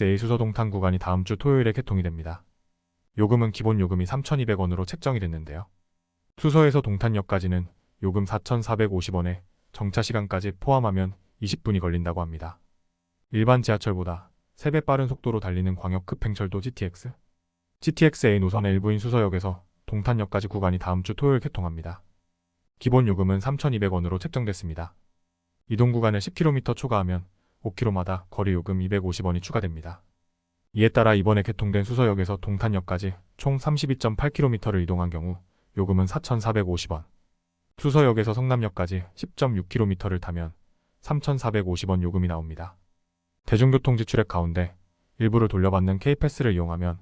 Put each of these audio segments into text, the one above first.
GTX-A 수서동탄 구간이 다음 주 토요일에 개통이 됩니다. 요금은 기본 요금이 3,200원으로 책정이 됐는데요. 수서에서 동탄역까지는 요금 4,450원에 정차 시간까지 포함하면 20분이 걸린다고 합니다. 일반 지하철보다 3배 빠른 속도로 달리는 광역 급행철도 GTX. GTX-A 노선의 일부인 수서역에서 동탄역까지 구간이 다음 주 토요일 개통합니다. 기본 요금은 3,200원으로 책정됐습니다. 이동 구간을 10km 초과하면 5km마다 거리 요금 250원이 추가됩니다. 이에 따라 이번에 개통된 수서역에서 동탄역까지 총 32.8km를 이동한 경우 요금은 4,450원. 수서역에서 성남역까지 10.6km를 타면 3,450원 요금이 나옵니다. 대중교통 지출액 가운데 일부를 돌려받는 K패스를 이용하면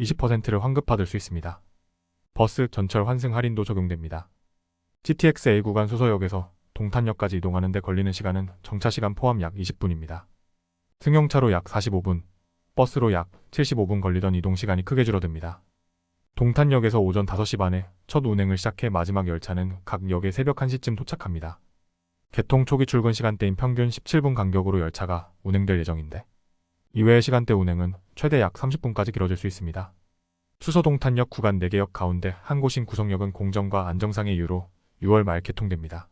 20%를 환급받을 수 있습니다. 버스 전철 환승 할인도 적용됩니다. GTX-A 구간 수서역에서 동탄역까지 이동하는 데 걸리는 시간은 정차 시간 포함 약 20분입니다. 승용차로 약 45분, 버스로 약 75분 걸리던 이동 시간이 크게 줄어듭니다. 동탄역에서 오전 5시 반에 첫 운행을 시작해 마지막 열차는 각 역에 새벽 1시쯤 도착합니다. 개통 초기 출근 시간대인 평균 17분 간격으로 열차가 운행될 예정인데 이외의 시간대 운행은 최대 약 30분까지 길어질 수 있습니다. 수서동탄역 구간 4개 역 가운데 한 곳인 구성역은 공정과 안정상의 이유로 6월 말 개통됩니다.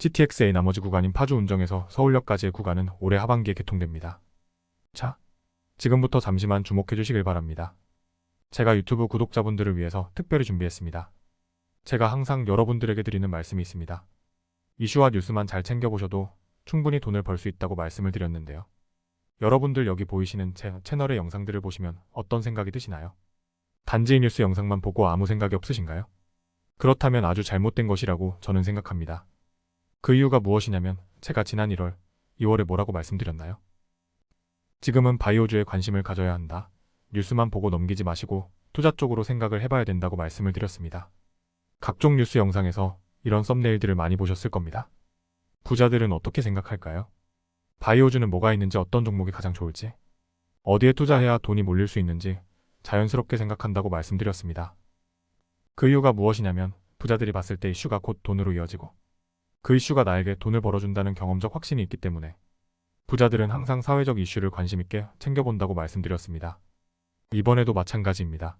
GTX-A 나머지 구간인 파주 운정에서 서울역까지의 구간은 올해 하반기에 개통됩니다. 자, 지금부터 잠시만 주목해 주시길 바랍니다. 제가 유튜브 구독자분들을 위해서 특별히 준비했습니다. 제가 항상 여러분들에게 드리는 말씀이 있습니다. 이슈와 뉴스만 잘 챙겨보셔도 충분히 돈을 벌 수 있다고 말씀을 드렸는데요. 여러분들 여기 보이시는 제 채널의 영상들을 보시면 어떤 생각이 드시나요? 단지 이 뉴스 영상만 보고 아무 생각이 없으신가요? 그렇다면 아주 잘못된 것이라고 저는 생각합니다. 그 이유가 무엇이냐면 제가 지난 1월, 2월에 뭐라고 말씀드렸나요? 지금은 바이오주에 관심을 가져야 한다. 뉴스만 보고 넘기지 마시고 투자 쪽으로 생각을 해봐야 된다고 말씀을 드렸습니다. 각종 뉴스 영상에서 이런 썸네일들을 많이 보셨을 겁니다. 부자들은 어떻게 생각할까요? 바이오주는 뭐가 있는지 어떤 종목이 가장 좋을지, 어디에 투자해야 돈이 몰릴 수 있는지 자연스럽게 생각한다고 말씀드렸습니다. 그 이유가 무엇이냐면 부자들이 봤을 때 이슈가 곧 돈으로 이어지고 그 이슈가 나에게 돈을 벌어준다는 경험적 확신이 있기 때문에 부자들은 항상 사회적 이슈를 관심있게 챙겨본다고 말씀드렸습니다. 이번에도 마찬가지입니다.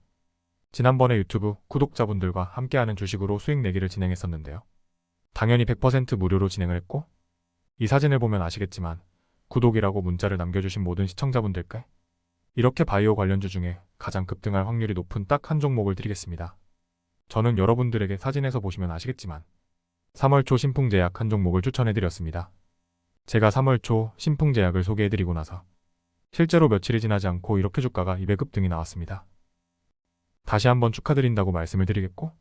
지난번에 유튜브 구독자분들과 함께하는 주식으로 수익 내기를 진행했었는데요. 당연히 100% 무료로 진행을 했고 이 사진을 보면 아시겠지만 구독이라고 문자를 남겨주신 모든 시청자분들께 이렇게 바이오 관련주 중에 가장 급등할 확률이 높은 딱 한 종목을 드리겠습니다. 저는 여러분들에게 사진에서 보시면 아시겠지만 3월 초 신풍제약 한 종목을 추천해드렸습니다. 제가 3월 초 신풍제약을 소개해드리고 나서 실제로 며칠이 지나지 않고 이렇게 주가가 200급 등이 나왔습니다. 다시 한번 축하드린다고 말씀을 드리겠고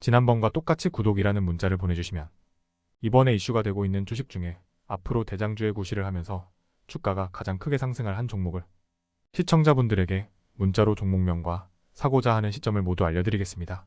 지난번과 똑같이 구독이라는 문자를 보내주시면 이번에 이슈가 되고 있는 주식 중에 앞으로 대장주의 구실을 하면서 주가가 가장 크게 상승할 한 종목을 시청자분들에게 문자로 종목명과 사고자 하는 시점을 모두 알려드리겠습니다.